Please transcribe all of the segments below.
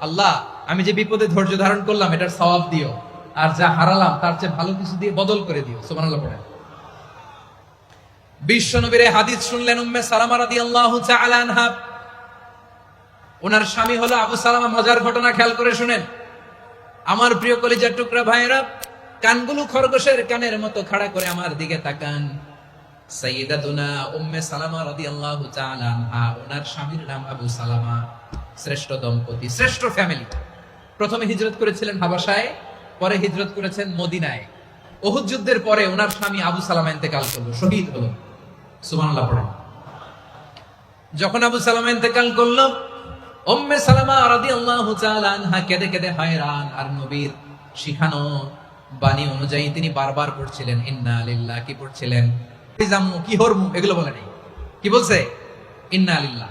আল্লাহ, আমি যে বিপদে ধৈর্য ধারণ করলাম, এটার সওয়াব দিও। আর যা হারালাম, তার চেয়ে ভালো কিছু দিয়ে বদল করে দিও। পড়েন। বিশ্ব নবীর হাদিস শুনলেন উম্মে সালামা ওনার স্বামী হলো আবু সালামা, মজার ঘটনা খেয়াল করে শুনেন। আমার প্রিয় কলিজার টুকরা ভাইরা কানগুলো খরগোশের কানের মতো খাড়া করে আমার দিকে তাকান। উম্মে সালামা আনহা, ওনার স্বামীর নাম আবু সালামা। শ্রেষ্ঠ দম্পতি, শ্রেষ্ঠ ফ্যামিলি প্রথমে হিজরত করেছিলেন হাবাসায় পরে হিজরত করেছেন মদিনায়। ওহুদ যুদ্ধের পরে ওনার স্বামী আবু সালামা ইন্তেকাল করল, শহীদ হলো। সুবহানাল্লাহ, পড়েন। যখন আবু সালামা ইন্তেকাল করল সালামা হয়রান, আর নবীর শিখানো বাণী অনুযায়ী তিনি বারবার পড়ছিলেন, ইন্না লিল্লাহ কি পড়ছিলেন? কি হরমু, এগুলো বলে কি বলছে? ইন্না লিল্লাহ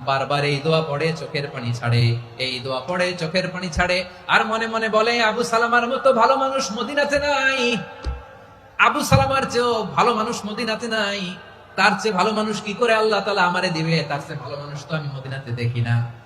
বারবার এই দোয়া পড়ে, চোখের পানি ছাড়ে। এই দোয়া পড়ে, চোখের পানি ছাড়ে। আর মনে মনে বলে, আবু সালামার মতো ভালো মানুষ মদিনাতে নাই। আবু সালামার চেয়েও ভালো মানুষ মদিনাতে নাই। তার চেয়ে ভালো মানুষ কি করে আল্লাহ তালা আমারে দিবে? তার চেয়ে ভালো মানুষ তো আমি মদিনাতে দেখি না।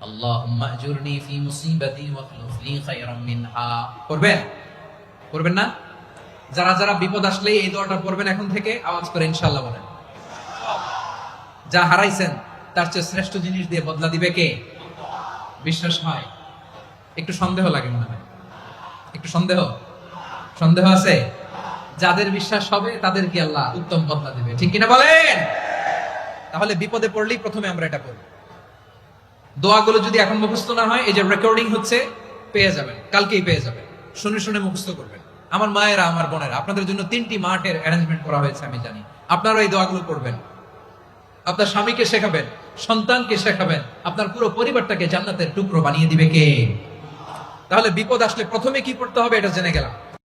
আল্লাহুম্মা আজুরনি ফি মুসিবাতি ওয়া খলুফ লি পড়বেন? পড়বেন না? যারা যারা বিপদ আসলে এই দোয়াটা পড়বেন এখন থেকে, আওয়াজ করে ইনশাআল্লাহ বলেন। যা হারাইছেন, তার চেয়ে শ্রেষ্ঠ জিনিস দিয়ে বদলা দিবে কে? বিশ্বাস হয়? একটু সন্দেহ লাগে মনে হয়। একটু সন্দেহ? সন্দেহ আছে? যাদের বিশ্বাস হবে, তাদেরকে আল্লাহ উত্তম বদলা দিবে। ঠিক কিনা বলেন? তাহলে বিপদে পড়লেই প্রথমে আমরা এটা করব দোয়াগুলো যদি এখন মুখস্থ না হয়, এই যে রেকর্ডিং হচ্ছে, পেয়ে যাবেন। কালকেই পেয়ে যাবেন। শুনে শুনে মুখস্থ করবেন। আমার মায়েরা, আমার বোনেরা, আপনাদের জন্য তিনটি মাঠের অ্যারেঞ্জমেন্ট করা হয়েছে, আমি জানি। আপনারা এই দোয়াগুলো করবেন। আপনার স্বামীকে শেখাবেন, সন্তানকে শেখাবেন, আপনার পুরো পরিবারটাকে জান্নাতের টুকরো বানিয়ে দিবে কে? তাহলে বিপদ আসলে প্রথমে কি করতে হবে, এটা জেনে গেলাম।